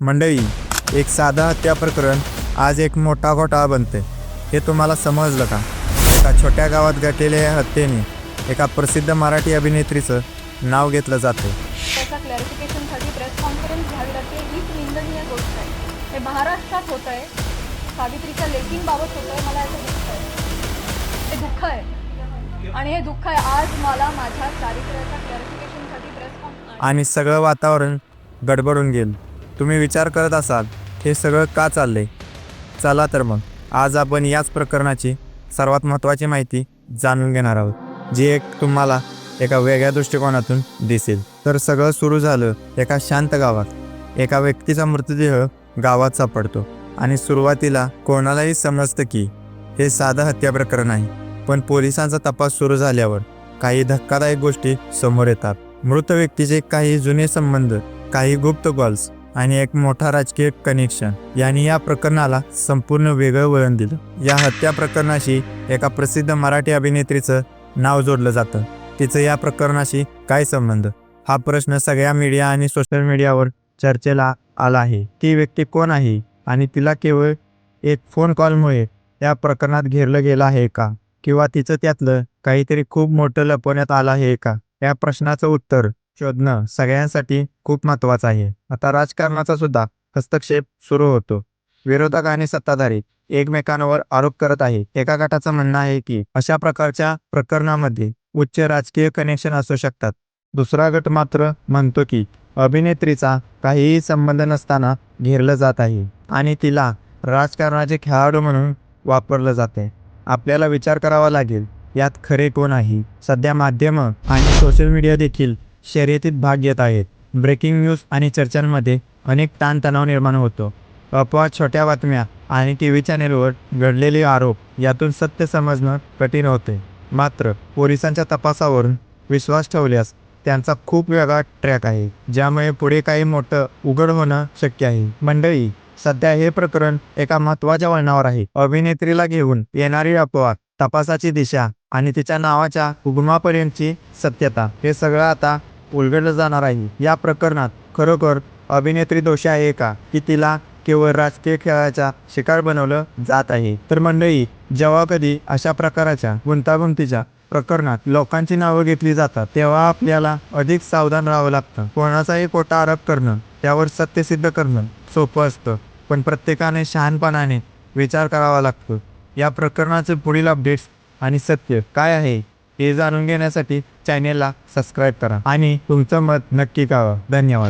मंडळी एक साधं हत्या प्रकरण आज एक मोठा घोटाळा बनते हे तुम्हाला समजलं का? एका छोट्या गावात घडलेल्या या हत्येने एका प्रसिद्ध मराठी अभिनेत्रीचं नाव घेतलं जातं त्याचा क्लॅरिफिकेशनसाठी प्रेस कॉन्फरन्स घ्यावी लागते हीच निंदनीय गोष्ट आहे. हे महाराष्ट्रात होत आहे सावित्रीच्या लेकींबाबत होत आहे मला याचं दुःख आहे. हे दुःख आहे. आणि हे दुःख आहे आज मला माझ्या चारित्र्याच्या क्लॅरिफिकेशनसाठी प्रेस कॉन्फरन्स आणि सगळं वातावरण गडबडून गेलं. तुम्ही विचार करत असाल हे सगळं का चाललंय? चला तर मग आज आपण याच प्रकरणाची सर्वात महत्त्वाची माहिती जाणून घेणार आहोत जी एक तुम्हाला एका वेगळ्या दृष्टिकोनातून दिसेल. तर सगळं सुरू झालं एका शांत गावात. एका व्यक्तीचा मृतदेह गावात सापडतो आणि सुरुवातीला कोणालाही समजतं की हे साधं हत्या प्रकरण आहे. पण पोलिसांचा तपास सुरू झाल्यावर काही धक्कादायक गोष्टी समोर येतात. मृत व्यक्तीचे काही जुने संबंध काही गुप्त गॉल्स आणि एक मोठा राजकीय कनेक्शन यांनी या प्रकरणाला संपूर्ण वेगळं वळण दिलं. या हत्या प्रकरणाशी एका प्रसिद्ध मराठी अभिनेत्रीचं नाव जोडलं जातं. तिचं या प्रकरणाशी काय संबंध? हा प्रश्न सगळ्या मीडिया आणि सोशल मीडियावर चर्चेला आला आहे. ती व्यक्ती कोण आहे? आणि तिला केवळ एक फोन कॉलमुळे या प्रकरणात घेरलं गेलं आहे का? किंवा तिचं त्यातलं काहीतरी खूप मोठं लपवण्यात आलं आहे का? या प्रश्नाचं उत्तर शोधणं सगळ्यांसाठी खूप महत्वाचं आहे. आता राजकारणाचा सुद्धा हस्तक्षेप सुरू होतो. विरोधक आणि सत्ताधारी एकमेकांवर आरोप करत आहे. एका गटाचं म्हणणं आहे की अशा प्रकारच्या प्रकरणामध्ये उच्च राजकीय कनेक्शन असू शकतात. दुसरा गट मात्र म्हणतो की अभिनेत्रीचा काहीही संबंध नसताना घेरलं जात आहे आणि तिला राजकारणाचे खेळाडू म्हणून वापरलं जाते. आपल्याला विचार करावा लागेल यात खरे कोण आहे? सध्या माध्यमं आणि सोशल मीडिया देखील शर्यतीत भाग घेत आहेत. ब्रेकिंग न्यूज आणि चर्चांमध्ये अनेक ताणतणाव निर्माण होतो. अफवा छोट्या बातम्या आणि टी व्ही चॅनेलवर घडलेले आरोप यातून सत्य समजणं कठीण होते. मात्र पोलिसांच्या तपासावरून विश्वास ठेवल्यास त्यांचा खूप वेगळा ट्रॅक आहे ज्यामुळे पुढे काही मोठं उघड होणं शक्य आहे. मंडळी सध्या हे प्रकरण एका महत्त्वाच्या वळणावर आहे. अभिनेत्रीला घेऊन येणारी अफवा तपासाची दिशा आणि तिच्या नावाच्या उगमापर्यंतची सत्यता हे सगळं आता उलगडलं जाणार आहे. या प्रकरणात खरोखर अभिनेत्री दोषी आहे का? की तिला केवळ राजकीय खेळाच्या शिकार बनवलं जात आहे? तर मंडळी जेव्हा कधी अशा प्रकाराच्या गुंतागुंतीच्या प्रकरणात लोकांची नावं घेतली जातात तेव्हा आपल्याला अधिक सावधान राहावं लागतं. कोणाचाही खोटा आरोप करणं त्यावर सत्य सिद्ध करणं सोपं असतं. पण प्रत्येकाने शहाणपणाने विचार करावा लागतो. या प्रकरणाचे पुढील अपडेट्स आणि सत्य काय आहे? हे जाणून घेण्यासाठी चॅनेलला सबस्क्राईब करा आणि तुमचं मत नक्की कळवा. धन्यवाद.